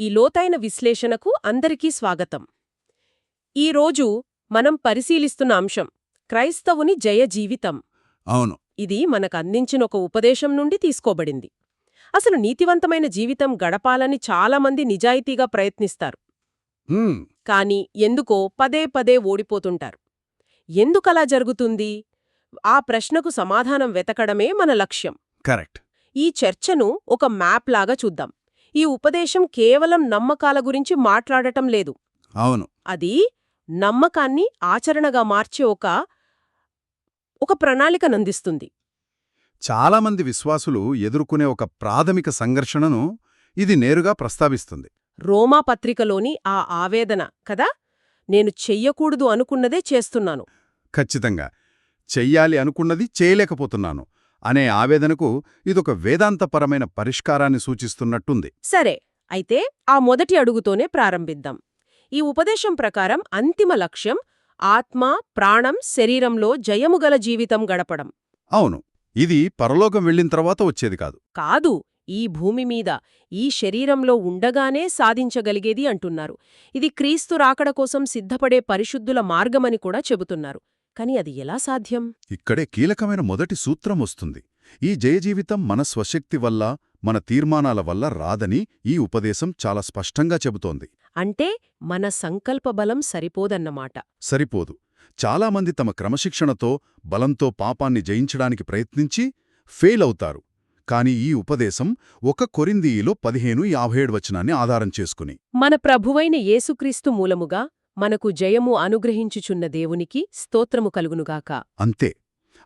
ఈ లోతైన విశ్లేషణకు అందరికీ స్వాగతం. ఈరోజు మనం పరిశీలిస్తున్న అంశం క్రైస్తవుని జయ జీవితం. అవును. ఇది మనకు అందించిన ఒక ఉపదేశం నుండి తీసుకోబడింది. అసలు నీతివంతమైన జీవితం గడపాలని చాలామంది నిజాయితీగా ప్రయత్నిస్తారు. కానీ ఎందుకో పదే పదే ఓడిపోతుంటారు. ఎందుకలా జరుగుతుంది? ఆ ప్రశ్నకు సమాధానం వెతకడమే మన లక్ష్యం. కరెక్ట్. ఈ చర్చను ఒక మ్యాప్ లాగా చూద్దాం. ఈ ఉపదేశం కేవలం నమ్మకాల గురించి మాట్లాడటం లేదు. అవును. అది నమ్మకాన్ని ఆచరణగా మార్చే ఒక ఒక ప్రణాళికనందిస్తుంది చాలామంది విశ్వాసులు ఎదుర్కొనే ఒక ప్రాథమిక సంఘర్షణను ఇది నేరుగా ప్రస్తావిస్తుంది. రోమా పత్రికలోని ఆ ఆవేదన కదా? నేను చెయ్యకూడదు అనుకున్నదే చేస్తున్నాను. ఖచ్చితంగా. చెయ్యాలి అనుకున్నది చేయలేకపోతున్నాను. అనే ఆవేదనకు ఇదొక వేదాంతపరమైన పరిష్కారాన్ని సూచిస్తున్నట్టుంది. సరే అయితే ఆ మొదటి అడుగుతోనే ప్రారంభిద్దాం. ఈ ఉపదేశం ప్రకారం అంతిమ లక్ష్యం ఆత్మ ప్రాణం శరీరంలో జయముగల జీవితం గడపడం. అవును ఇది పరలోకం వెళ్ళిన తర్వాత వచ్చేది కాదు. కాదు ఈ భూమి మీద ఈ శరీరంలో ఉండగానే సాధించగలిగేది అంటున్నారు. ఇది క్రీస్తు రాకడ కోసం సిద్ధపడే పరిశుద్ధుల మార్గమని కూడా చెబుతున్నారు. కాని అది ఎలా సాధ్యం? ఇక్కడే కీలకమైన మొదటి సూత్రం వస్తుంది. ఈ జయజీవితం మన స్వశక్తి వల్ల మన తీర్మానాల వల్ల రాదని ఈ ఉపదేశం చాలా స్పష్టంగా చెబుతోంది. అంటే మన సంకల్ప బలం సరిపోదన్నమాట. సరిపోదు. చాలామంది తమ క్రమశిక్షణతో బలంతో పాపాన్ని జయించడానికి ప్రయత్నించి ఫెయిల్ అవుతారు. కాని ఈ ఉపదేశం ఒక కొరిందీయిలో పదిహేను యాభైేడు వచనాన్ని ఆధారం చేసుకుని. మన ప్రభువైన యేసుక్రీస్తు మూలముగా మనకు జయము అనుగ్రహించుచున్న దేవునికి స్తోత్రము కలుగునుగాక. అంతే.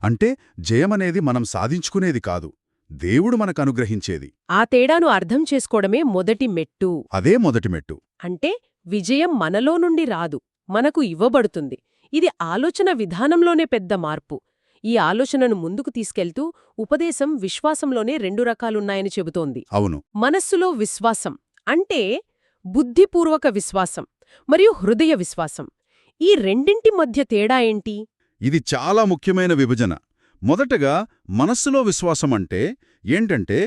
అంటే జయమనేది మనం సాధించుకునేది కాదు దేవుడు మనకు అనుగ్రహించేది. ఆ తేడాను అర్థం చేసుకోవడమే మొదటి మెట్టు. అదే మొదటి మెట్టు. అంటే విజయం మనలో నుండి రాదు మనకు ఇవ్వబడుతుంది. ఇది ఆలోచన విధానంలోనే పెద్ద మార్పు. ఈ ఆలోచనను ముందుకు తీసుకెళ్తూ ఉపదేశం విశ్వాసంలోనే రెండు రకాలున్నాయని చెబుతోంది. అవును. మనస్సులో విశ్వాసం అంటే బుద్ధిపూర్వక విశ్వాసం. మరియు హృదయ విశ్వాసం. ఈ రెండింటి మధ్య తేడా ఏంటి? ఇది చాలా ముఖ్యమైన విభజన. మొదటగా మనస్సులో విశ్వాసం అంటే ఏంటంటే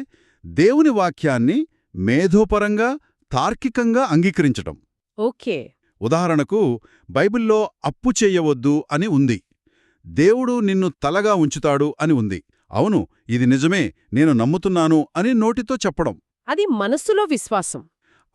దేవుని వాక్యాన్ని మేధోపరంగా తార్కికంగా అంగీకరించటం. ఓకే. ఉదాహరణకు బైబిల్లో అప్పు చెయ్యవద్దు అని ఉంది. దేవుడు నిన్ను తలగా ఉంచుతాడు అని ఉంది. అవును ఇది నిజమే నేను నమ్ముతున్నాను అని నోటితో చెప్పడం. అది మనస్సులో విశ్వాసం.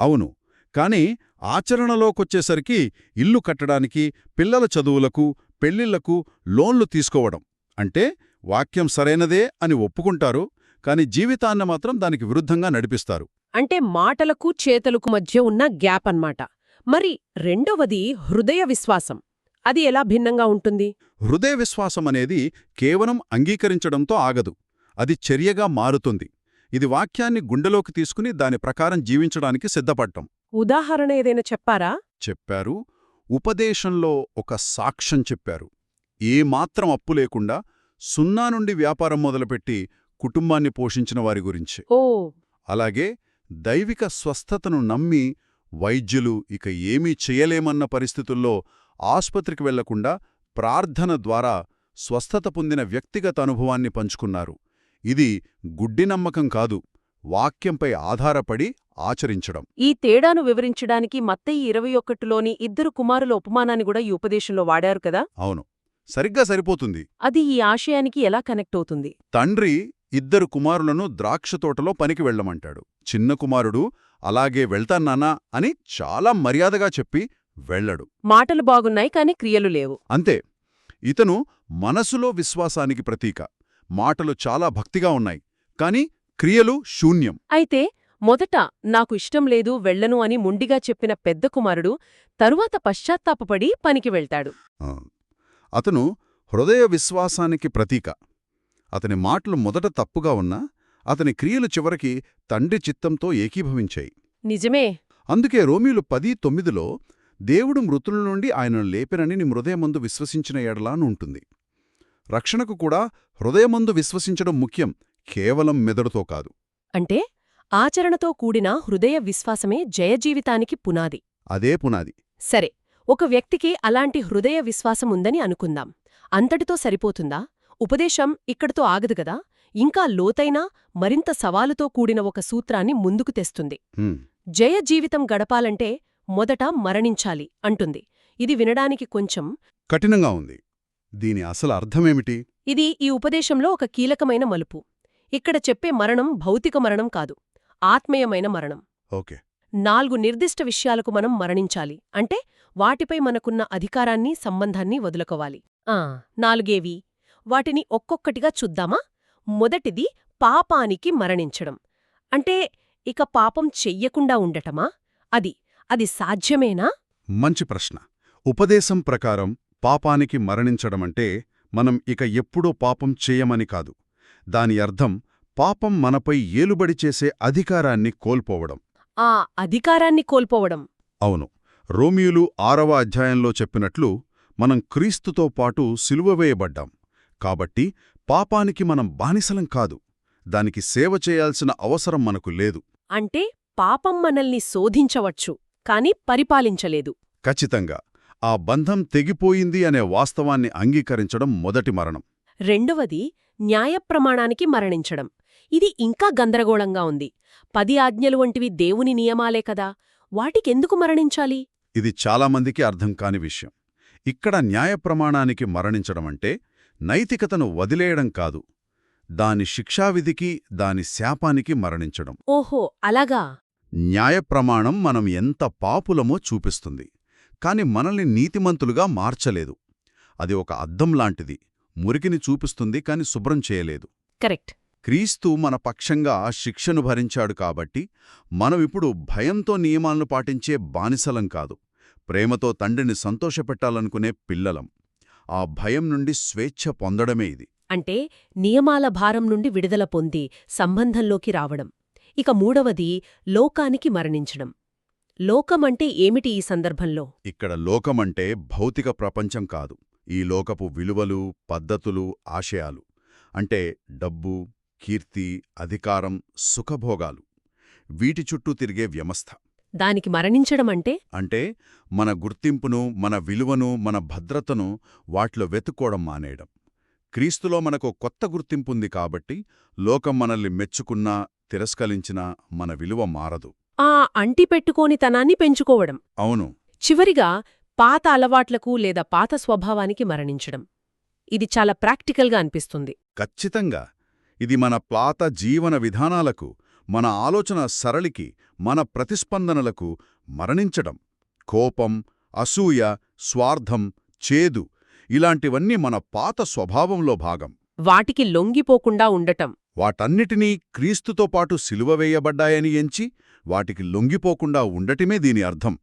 అవును కాని ఆచరణలోకొచ్చేసరికి ఇల్లు కట్టడానికి పిల్లల చదువులకు పెళ్ళిళ్ళకు లోన్లు తీసుకోవడం. అంటే వాక్యం సరైనదే అని ఒప్పుకుంటారు కాని జీవితాన్న మాత్రం దానికి విరుద్ధంగా నడిపిస్తారు. అంటే మాటలకు చేతలకు మధ్య ఉన్న గ్యాప్ అన్నమాట మరి రెండవది హృదయ విశ్వాసం. అది ఎలా భిన్నంగా ఉంటుంది? హృదయ విశ్వాసం అనేది కేవలం అంగీకరించడంతో ఆగదు. అది చర్యగా మారుతుంది. ఇది వాక్యాన్ని గుండెలోకి తీసుకుని దాని ప్రకారం జీవించడానికి సిద్ధపడటం. ఉదాహరణ ఏదైనా చెప్పారా? చెప్పారు. ఉపదేశంలో ఒక సాక్ష్యం చెప్పారు. ఏమాత్రం అప్పు లేకుండా సున్నా నుండి వ్యాపారం మొదలుపెట్టి కుటుంబాన్ని పోషించిన వారి గురించి. ఓ! అలాగే దైవిక స్వస్థతను నమ్మి వైద్యులు ఇక ఏమీ చేయలేమన్న పరిస్థితుల్లో ఆస్పత్రికి వెళ్ళకుండా ప్రార్థన ద్వారా స్వస్థత పొందిన వ్యక్తిగత అనుభవాన్ని పంచుకున్నారు. ఇది గుడ్డి నమ్మకం కాదు. వాక్యంపై ఆధారపడి ఆచరించడం. ఈ తేడాను వివరించడానికి మత్తయి ఇరవై ఒకటిలోని ఇద్దరు కుమారుల ఉపమానాన్ని కూడా ఈ ఉపదేశంలో వాడారు కదా? అవును. సరిగ్గా సరిపోతుంది. అది ఈ ఆశయానికి ఎలా కనెక్ట్ అవుతుంది? తండ్రి ఇద్దరు కుమారులను ద్రాక్షతోటలో పనికి వెళ్ళమంటాడు. చిన్న కుమారుడు అలాగే వెళ్తాన్నానా అని చాలా మర్యాదగా చెప్పి వెళ్ళడు. మాటలు బాగున్నాయి కాని క్రియలు లేవు. అంతే. ఇతను మనసులో విశ్వాసానికి ప్రతీక. మాటలు చాలా భక్తిగా ఉన్నాయి. కాని క్రియలు శూన్యం. అయితే మొదట నాకు ఇష్టం లేదు వెళ్ళను అని ముండిగా చెప్పిన పెద్ద కుమారుడు తరువాత పశ్చాత్తాపపడి పనికి వెళ్తాడు. అతను హృదయ విశ్వాసానికి ప్రతీక. అతని మాటలు మొదట తప్పుగా ఉన్నా అతని క్రియలు చివరికి తండ్రి చిత్తంతో ఏకీభవించాయి. నిజమే. అందుకే రోమీలు పది తొమ్మిదిలో దేవుడు మృతుల నుండి ఆయనను లేపెనని నీ హృదయమందు విశ్వసించిన ఎడలా అని ఉంటుంది. రక్షణకు కూడా హృదయమందు విశ్వసించడం ముఖ్యం కేవలం మెదడుతో కాదు. అంటే? ఆచరణతో కూడిన హృదయ విశ్వాసమే జయజీవితానికి పునాది. అదే పునాది. సరే ఒక వ్యక్తికి అలాంటి హృదయ విశ్వాసం ఉందని అనుకుందాం. అంతటితో సరిపోతుందా? ఉపదేశం ఇక్కడితో ఆగదు గదా? ఇంకా లోతైన మరింత సవాలుతో కూడిన ఒక సూత్రాన్ని ముందుకు తెస్తుంది. జయ జీవితం గడపాలంటే మొదట మరణించాలి అంటుంది. ఇది వినడానికి కొంచెం కఠినంగా ఉంది. దీని అసలు అర్థమేమిటి? ఇది ఈ ఉపదేశంలో ఒక కీలకమైన మలుపు. ఇక్కడ చెప్పే మరణం భౌతిక మరణం కాదు. ఆత్మీయమైన మరణం. ఓకే. నాలుగు నిర్దిష్ట విషయాలకు మనం మరణించాలి. అంటే వాటిపై మనకున్న అధికారాన్ని సంబంధాన్ని వదులుకోవాలి. ఆ నాలుగేవి? వాటిని ఒక్కొక్కటిగా చూద్దామా? మొదటిది పాపానికి మరణించడం. అంటే ఇక పాపం చెయ్యకుండా ఉండటమా? అది అది సాధ్యమేనా? మంచి ప్రశ్న. ఉపదేశం ప్రకారం పాపానికి మరణించడమంటే మనం ఇక ఎప్పుడూ పాపం చేయమని కాదు. దాని అర్థం పాపం మనపై ఏలుబడి చేసే అధికారాన్ని కోల్పోవడం. ఆ అధికారాన్ని కోల్పోవడం. అవును. రోమియులు ఆరవ అధ్యాయంలో చెప్పినట్లు మనం క్రీస్తుతో పాటు సిలువవేయబడ్డాం కాబట్టి పాపానికి మనం బానిసలం కాదు. దానికి సేవ చేయాల్సిన అవసరం మనకు లేదు. అంటే పాపం మనల్ని శోధించవచ్చు కాని పరిపాలించలేదు. ఖచ్చితంగా. ఆ బంధం తెగిపోయింది అనే వాస్తవాన్ని అంగీకరించడం మొదటి మరణం. రెండవది న్యాయప్రమాణానికి మరణించడం. ఇది ఇంకా గందరగోళంగా ఉంది. పది ఆజ్ఞలు వంటివి దేవుని నియమాలే కదా. వాటికెందుకు మరణించాలి? ఇది చాలామందికి అర్థం కాని విషయం. ఇక్కడ న్యాయప్రమాణానికి మరణించడమంటే నైతికతను వదిలేయడం కాదు. దాని శిక్షావిధికి దాని శాపానికి మరణించడం. ఓహో అలాగా? న్యాయప్రమాణం మనం ఎంత పాపులమో చూపిస్తుంది. కాని మనల్ని నీతిమంతులుగా మార్చలేదు. అది ఒక అద్దం లాంటిది. మురికిని చూపిస్తుంది కాని శుభ్రం చేయలేదు. కరెక్ట్. క్రీస్తు మన పక్షంగా శిక్షను భరించాడు కాబట్టి మనమిప్పుడు భయంతో నియమాలను పాటించే బానిసలం కాదు. ప్రేమతో తండ్రిని సంతోషపెట్టాలనుకునే పిల్లలం. ఆ భయం నుండి స్వేచ్ఛ పొందడమే ఇది. అంటే నియమాల భారం నుండి విడుదల పొంది సంబంధంలోకి రావడం. ఇక మూడవది లోకానికి మరణించడం. లోకమంటే ఏమిటి ఈ సందర్భంలో? ఇక్కడ లోకమంటే భౌతిక ప్రపంచం కాదు. ఈ లోకపు విలువలు పద్ధతులు ఆశయాలు. అంటే డబ్బు కీర్తి అధికారం సుఖభోగాలు. వీటి చుట్టూ తిరిగే వ్యవస్థ. దానికి మరణించడం అంటే? అంటే మన గుర్తింపును మన విలువను మన భద్రతను వాటిలో వెతుక్కోవడం మానేయడం. క్రీస్తులో మనకు కొత్త గుర్తింపుంది కాబట్టి లోకం మనల్ని మెచ్చుకున్నా తిరస్కరించినా మన విలువ మారదు. ఆ అంటిపెట్టుకోనితనాన్ని పెంచుకోవడం. అవును. చివరిగా పాత అలవాట్లకు లేదా పాత స్వభావానికి మరణించడం. ఇది చాలా ప్రాక్టికల్గా అనిపిస్తుంది. ఖచ్చితంగా. ఇది మన ప్లాత జీవన విధానాలకు మన ఆలోచన సరళికి మన ప్రతిస్పందనలకు మరణించడం. కోపం అసూయ స్వార్థం చేదు ఇలాంటివన్నీ మన పాత స్వభావంలో భాగం. వాటికి లొంగిపోకుండా ఉండటం. వాటన్నిటినీ క్రీస్తుతో పాటు సిలువ వేయబడ్డాయని ఎంచి వాటికి లొంగిపోకుండా ఉండటమే దీని అర్థం.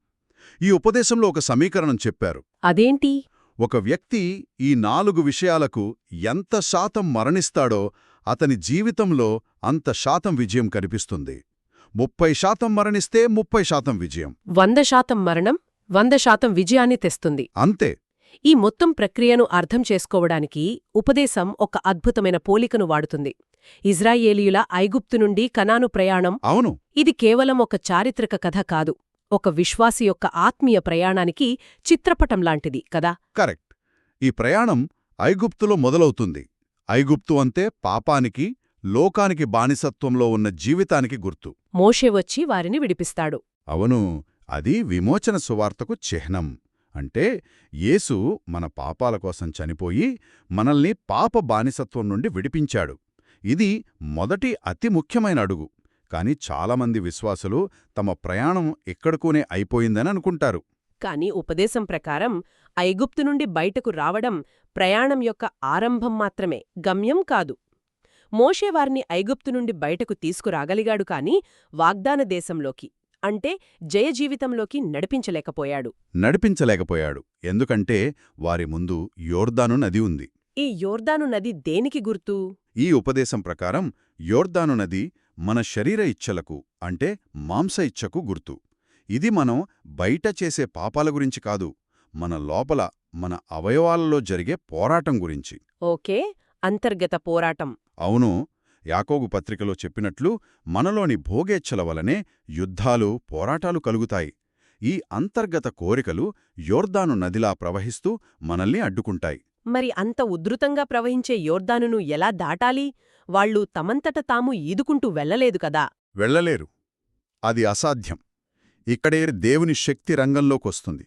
ఈ ఉపదేశంలో ఒక సమీకరణం చెప్పారు. అదేంటి? ఒక వ్యక్తి ఈ నాలుగు విషయాలకు ఎంత శాతం మరణిస్తాడో అతని జీవితంలో అంత శాతం విజయం కనిపిస్తుంది. ముప్పై శాతం మరణిస్తే ముప్పై శాతం విజయం. వంద శాతం మరణం వంద శాతం విజయాన్ని తెస్తుంది. అంతే. ఈ మొత్తం ప్రక్రియను అర్థం చేసుకోవడానికి ఉపదేశం ఒక అద్భుతమైన పోలికను వాడుతుంది. ఇజ్రాయేలీయుల ఐగుప్తు నుండి కనాను ప్రయాణం అవును. ఇది కేవలం ఒక చారిత్రక కథ కాదు ఒక విశ్వాసి యొక్క ఆత్మీయ ప్రయాణానికి చిత్రపటం లాంటిది కదా? కరెక్ట్. ఈ ప్రయాణం ఐగుప్తులో మొదలవుతుంది. ఐగుప్తు అంతే పాపానికి లోకానికి బానిసత్వంలో ఉన్న జీవితానికి గుర్తు. మోషే వచ్చి వారిని విడిపిస్తాడు. అవును అది విమోచన సువార్తకు చిహ్నం. అంటే యేసు మన పాపాల కోసం చనిపోయి మనల్ని పాప బానిసత్వం నుండి విడిపించాడు. ఇది మొదటి అతి ముఖ్యమైన అడుగు. కాని చాలామంది విశ్వాసులు తమ ప్రయాణం ఎక్కడికోనే అయిపోయిందని అనుకుంటారు. కాని ఉపదేశం ప్రకారం ఐగుప్తు నుండి బయటకు రావడం ప్రయాణం యొక్క ఆరంభం మాత్రమే గమ్యం కాదు. మోషే వారిని ఐగుప్తు నుండి బయటకు తీసుకురాగలిగాడు కాని వాగ్దాన దేశంలోకి అంటే జయజీవితంలోకి నడిపించలేకపోయాడు. నడిపించలేకపోయాడు. ఎందుకంటే వారి ముందు యోర్దాను నది ఉంది. ఈ యోర్దాను నది దేనికి గుర్తు? ఈ ఉపదేశం ప్రకారం యోర్దాను నది మన శరీర ఇచ్ఛలకు అంటే మాంస ఇచ్ఛకు గుర్తు. ఇది మనం బయట చేసే పాపాల గురించి కాదు మన లోపల మన అవయవాలలో జరిగే పోరాటం గురించి. ఓకే అంతర్గత పోరాటం. అవును యాకోగు పత్రికలో చెప్పినట్లు మనలోని భోగేచ్ఛల వలనే యుద్ధాలు పోరాటాలు కలుగుతాయి. ఈ అంతర్గత కోరికలు యోర్దాను నదిలా ప్రవహిస్తూ మనల్ని అడ్డుకుంటాయి. మరి అంత ఉధృతంగా ప్రవహించే యోర్దానును ఎలా దాటాలి? వాళ్ళు తమంతట తాము ఈదుకుంటూ వెళ్ళలేదు కదా? వెళ్ళలేరు. అది అసాధ్యం. ఇక్కడే దేవుని శక్తి రంగంలోకొస్తుంది.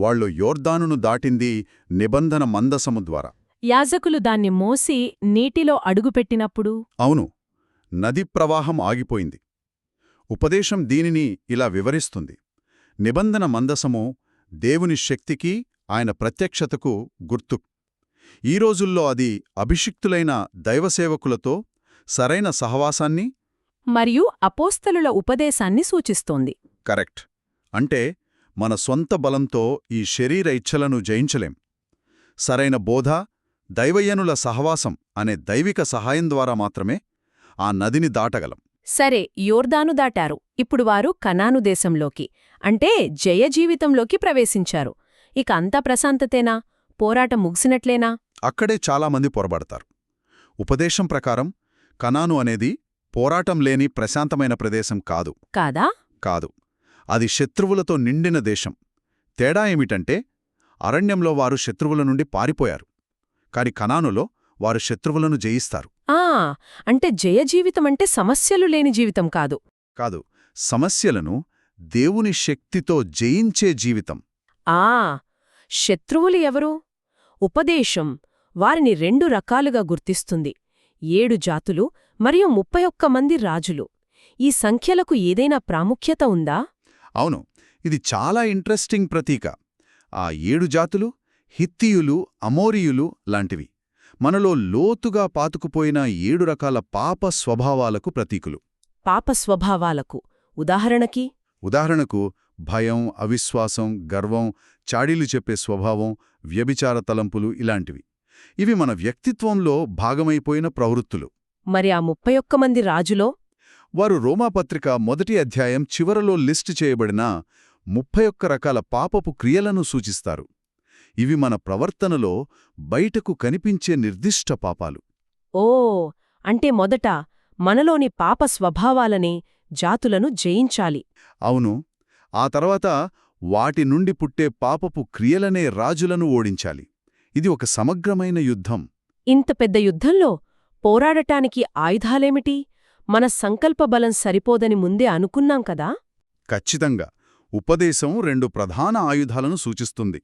వాళ్ళు యోర్దానును దాటింది నిబంధన మందసము ద్వారా. యాజకులు దాన్ని మోసి నీటిలో అడుగుపెట్టినప్పుడు అవును నది ప్రవాహం ఆగిపోయింది. ఉపదేశం దీనిని ఇలా వివరిస్తుంది. నిబంధన మందసము దేవుని శక్తికి ఆయన ప్రత్యక్షతకు గుర్తు. ఈ రోజుల్లో అది అభిషిక్తులైన దైవసేవకులతో సరైన సహవాసాన్ని మరియు అపోస్తలుల ఉపదేశాన్ని సూచిస్తోంది. కరెక్ట్. అంటే మన సొంత బలంతో ఈ శరీర ఇచ్ఛలను జయించలేం. సరైన బోధ దైవయ్యనుల సహవాసం అనే దైవిక సహాయం ద్వారా మాత్రమే ఆ నదిని దాటగలం. సరే యోర్దాను దాటారు. ఇప్పుడు వారు కనాను దేశంలోకి అంటే జయ జీవితంలోకి ప్రవేశించారు. ఇక అంతా ప్రశాంతతేనా? పోరాటం ముగిసినట్లేనా? అక్కడే చాలామంది పొరబడతారు. ఉపదేశం ప్రకారం కనాను అనేది పోరాటం లేని ప్రశాంతమైన ప్రదేశం కాదు. కాదా? కాదు. అది శత్రువులతో నిండిన దేశం. తేడా ఏమిటంటే అరణ్యంలో వారు శత్రువుల నుండి పారిపోయారు. కాని కనానులో వారు శత్రువులను జయిస్తారు. ఆ! అంటే జయ జీవితం అంటే సమస్యలు లేని జీవితం కాదు. కాదు సమస్యలను దేవుని శక్తితో జయించే జీవితం. ఆ! శత్రువులు ఎవరు? ఉపదేశం వారిని రెండు రకాలుగా గుర్తిస్తుంది. ఏడు జాతులు మరియు ముప్పై ఒక్క మంది రాజులు. ఈ సంఖ్యలకు ఏదైనా ప్రాముఖ్యత ఉందా? అవును ఇది చాలా ఇంట్రెస్టింగ్ ప్రతీక. ఆ ఏడు జాతులు హిత్తియులు అమోరియులు లాంటివి. మనలో లోతుగా పాతుకుపోయిన ఏడు రకాల పాప స్వభావాలకు ప్రతీకులు. పాప స్వభావాలకు ఉదాహరణకి? ఉదాహరణకు భయం అవిశ్వాసం గర్వం చాడీలు చెప్పే స్వభావం వ్యభిచార తలంపులు ఇలాంటివి. ఇవి మన వ్యక్తిత్వంలో భాగమైపోయిన ప్రవృత్తులు. మరి ఆ ముప్పై ఒక్క మంది రాజులో వారు రోమాపత్రిక మొదటి అధ్యాయం చివరలో లిస్టు చేయబడిన ముప్పై ఒక్క రకాల పాపపు క్రియలను సూచిస్తారు. ఇవి మన ప్రవర్తనలో బయటకు కనిపించే నిర్దిష్ట పాపాలు. ఓ అంటే మొదట మనలోని పాప స్వభావాలనే జాతులను జయించాలి. అవును. ఆ తర్వాత వాటి నుండి పుట్టే పాపపు క్రియలనే రాజులను ఓడించాలి. ఇది ఒక సమగ్రమైన యుద్ధం. ఇంత పెద్ద యుద్ధంలో పోరాడటానికి ఆయుధాలేమిటి? మన సంకల్పబలం సరిపోదని ముందే అనుకున్నాం కదా? ఖచ్చితంగా. ఉపదేశం రెండు ప్రధాన ఆయుధాలను సూచిస్తుంది.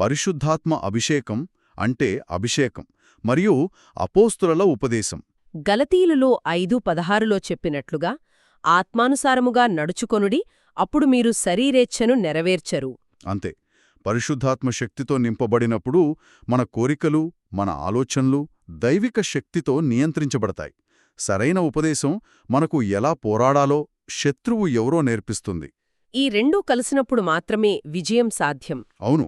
పరిశుద్ధాత్మ అభిషేకం అంటే అభిషేకం మరియు అపోస్తుల ఉపదేశం. గలతీలులో ఐదు పదహారులో చెప్పినట్లుగా ఆత్మానుసారముగా నడుచుకొనుడి అప్పుడు మీరు శరీరేచ్ఛను నెరవేర్చరు. అంతే. పరిశుద్ధాత్మ శక్తితో నింపబడినప్పుడు మన కోరికలు మన ఆలోచనలు దైవిక శక్తితో నియంత్రించబడతాయి. సరైన ఉపదేశం మనకు ఎలా పోరాడాలో శత్రువు ఎవరో నేర్పిస్తుంది. ఈ రెండూ కలిసినప్పుడు మాత్రమే విజయం సాధ్యం. అవును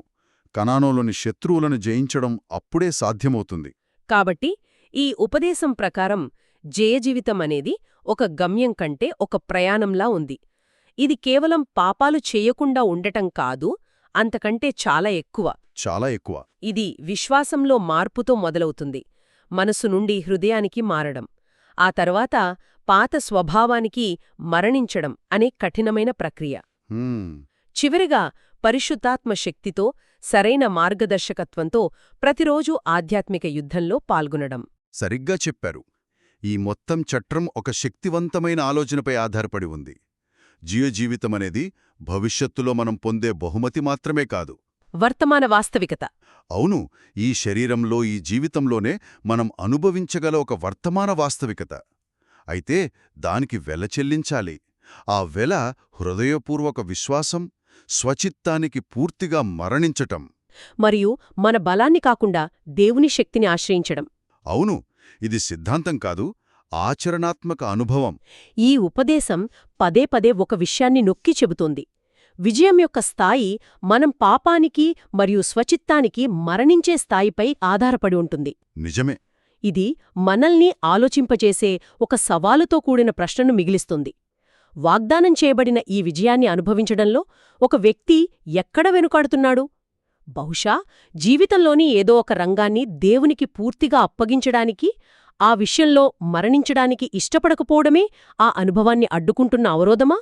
కనానోలోని శత్రువులను జయించడం అప్పుడే సాధ్యమవుతుంది. కాబట్టి ఈ ఉపదేశం ప్రకారం జయజీవితం అనేది ఒక గమ్యం కంటే ఒక ప్రయాణంలా ఉంది. ఇది కేవలం పాపాలు చేయకుండా ఉండటం కాదు అంతకంటే చాలా ఎక్కువ. చాలా ఎక్కువ. ఇది విశ్వాసంలో మార్పుతో మొదలవుతుంది. మనసు నుండి హృదయానికి మారడం. ఆ తర్వాత పాత స్వభావానికి మరణించడం అనే కఠినమైన ప్రక్రియ. చివరిగా పరిశుద్ధాత్మ శక్తితో సరైన మార్గదర్శకత్వంతో ప్రతిరోజూ ఆధ్యాత్మిక యుద్ధంలో పాల్గొనడం. సరిగ్గా చెప్పారు. ఈ మొత్తం చట్రం ఒక శక్తివంతమైన ఆలోచనపై ఆధారపడి ఉంది. జీవజీవితమనేది భవిష్యత్తులో మనం పొందే బహుమతి మాత్రమే కాదు. వర్తమాన వాస్తవికత. అవును ఈ శరీరంలో ఈ జీవితంలోనే మనం అనుభవించగల ఒక వర్తమాన వాస్తవికత. అయితే దానికి వెల చెల్లించాలి. ఆ వెల హృదయపూర్వక విశ్వాసం స్వచిత్తానికి పూర్తిగా మరణించటం. మరియు మన బలాన్ని కాకుండా దేవుని శక్తిని ఆశ్రయించడం. అవును ఇది సిద్ధాంతం కాదు ఆచరణాత్మక అనుభవం. ఈ ఉపదేశం పదే పదే ఒక విషయాన్ని నొక్కి చెబుతోంది. విజయం యొక్క స్థాయి మనం పాపానికి మరియు స్వచిత్తానికి మరణించే స్థాయిపై ఆధారపడి ఉంటుంది. నిజమే. ఇది మనల్ని ఆలోచింపచేసే ఒక సవాలుతో కూడిన ప్రశ్నను మిగిలిస్తుంది. వాగ్దానం చేయబడిన ఈ విజయాన్ని అనుభవించడంలో ఒక వ్యక్తి ఎక్కడ వెనుకాడుతున్నాడు? బహుశా జీవితంలోని ఏదో ఒక రంగాన్ని దేవునికి పూర్తిగా అప్పగించడానికి ఆ విషయంలో మరణించడానికి ఇష్టపడకపోవడమే ఆ అనుభవాన్ని అడ్డుకుంటున్న అవరోధమా?